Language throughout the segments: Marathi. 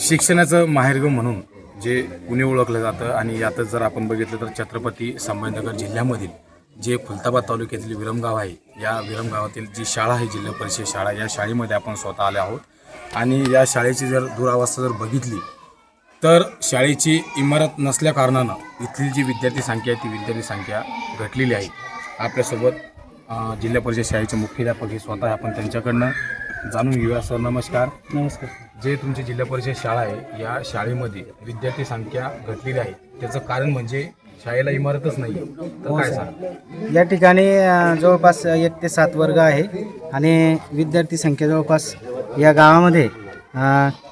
शिक्षणाचं माहेरगाव म्हणून जे पुणे ओळखलं जातं आणि यातच जर आपण बघितलं तर छत्रपती संभाजीनगर जिल्ह्यामधील जे खुलताबाद तालुक्यातील विरमगाव आहे या विरमगावातील जी शाळा आहे जिल्हा परिषद शाळा या शाळेमध्ये आपण स्वतः आले आहोत. आणि या शाळेची जर दुरावस्था जर बघितली तर शाळेची इमारत नसल्याकारणानं इथली जी विद्यार्थी संख्या आहे ती विद्यार्थी संख्या घटलेली आहे. आपल्यासोबत जिल्हा परिषद शाळेचे मुख्याध्यापक हे स्वतः आपण त्यांच्याकडनं जाणून घेऊया सर. नमस्कार. नमस्कार. जे तुमची जिल्हा परिषद शाळा आहे या शाळेमध्ये विद्यार्थी संख्या घटलेली आहे. त्याचं कारण म्हणजे शाळेला इमारतच नाही तर काय सांग या ठिकाणी अ, जवळपास एक ते सात वर्ग आहे आणि विद्यार्थी संख्या जवळपास या गावामध्ये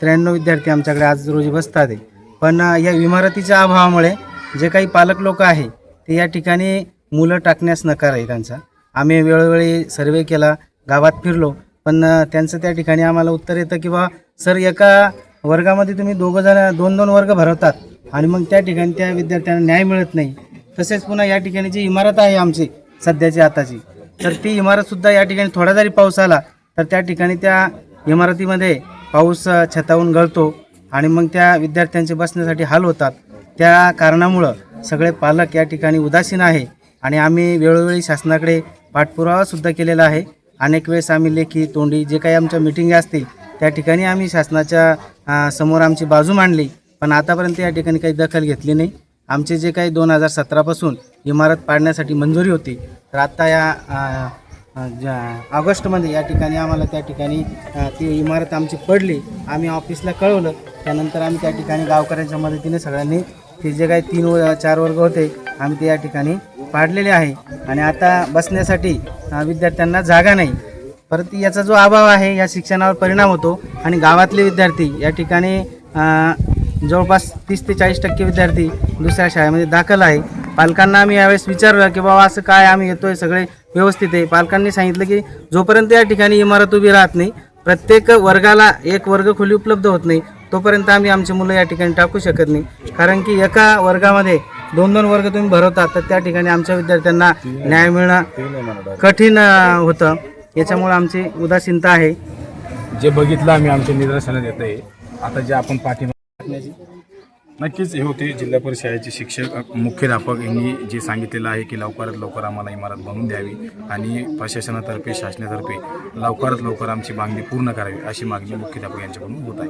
त्र्याण्णव विद्यार्थी आमच्याकडे आज रोजी बसतात आहे. पण अ, या इमारतीच्या अभावामुळे जे काही पालक लोक आहे ते या ठिकाणी मुलं टाकण्यास नकार आहे त्यांचा. आम्ही वेळोवेळी सर्वे केला गावात फिरलो पण त्यांचं त्या ठिकाणी आम्हाला उत्तर येतं की बा सर एका वर्गामध्ये तुम्ही दोघं जण दोन दोन वर्ग भरवतात आणि मग त्या ठिकाणी त्या विद्यार्थ्यांना न्याय मिळत नाही. तसेच पुन्हा या ठिकाणी जी इमारत आहे आमची सध्याची आताची. तर ती इमारतसुद्धा या ठिकाणी थोडा जरी पाऊस आला तर त्या ठिकाणी त्या इमारतीमध्ये पाऊस छतावून गळतो आणि मग त्या विद्यार्थ्यांचे बसण्यासाठी हाल होतात. त्या कारणामुळं सगळे पालक या ठिकाणी उदासीन आहे आणि आम्ही वेळोवेळी शासनाकडे पाठपुरावासुद्धा केलेला आहे. अनेक वेळेस आम्ही लेखी तोंडी जे काही आमच्या मिटिंग असतील त्या ठिकाणी आम्ही शासनाच्या समोर आमची बाजू मांडली. पण आतापर्यंत या ठिकाणी काही दखल घेतली नाही. आमचे जे काही दोन हजार सतरापासून इमारत पाडण्यासाठी मंजुरी होती तर आत्ता या ज्या- ऑगस्टमध्ये या ठिकाणी आम्हाला त्या ठिकाणी ती इमारत आमची पडली. आम्ही ऑफिसला कळवलं. त्यानंतर आम्ही त्या ठिकाणी गावकऱ्यांच्या मदतीने सगळ्यांनी ते जे काही तीन व चार वर्ग होते आम्ही ते या ठिकाणी पाडलेले आहे आणि आता बसण्यासाठी विद्यार्थ्यांना जागा नाही. परत याचा जो अभाव आहे या शिक्षणावर परिणाम होतो आणि गावातले विद्यार्थी या ठिकाणी जवळपास तीस ते चाळीस टक्के विद्यार्थी दुसऱ्या शाळेमध्ये दाखल आहे. पालकांना आम्ही यावेळेस विचारलं की बाबा असं काय आम्ही येतोय सगळे व्यवस्थित आहे? पालकांनी सांगितलं की जोपर्यंत या ठिकाणी इमारत उभी राहत नाही प्रत्येक वर्गाला एक वर्ग खोली उपलब्ध होत नाही तोपर्यंत आम्ही आमची मुलं या ठिकाणी टाकू शकत नाही. कारण की एका वर्गामध्ये दोन दोन वर्ग तुम्ही भरवता तर त्या ठिकाणी आमच्या विद्यार्थ्यांना न्याय मिळणं कठीण होतं. याच्यामुळे आमची उदासीनता आहे. जे बघितलं आम्ही आमच्या निदर्शनात येत आहे आता जे आपण पाठिंबा नक्कीच हे होते जिल्हा परिषदेचे शिक्षक मुख्याध्यापक यांनी जे सांगितलेलं आहे की लवकरात लवकर आम्हाला इमारत बनवून द्यावी आणि प्रशासनातर्फे शासनातर्फे लवकरात लवकर आमची मागणी पूर्ण करावी अशी मागणी मुख्याध्यापक यांच्याकडून होत आहे.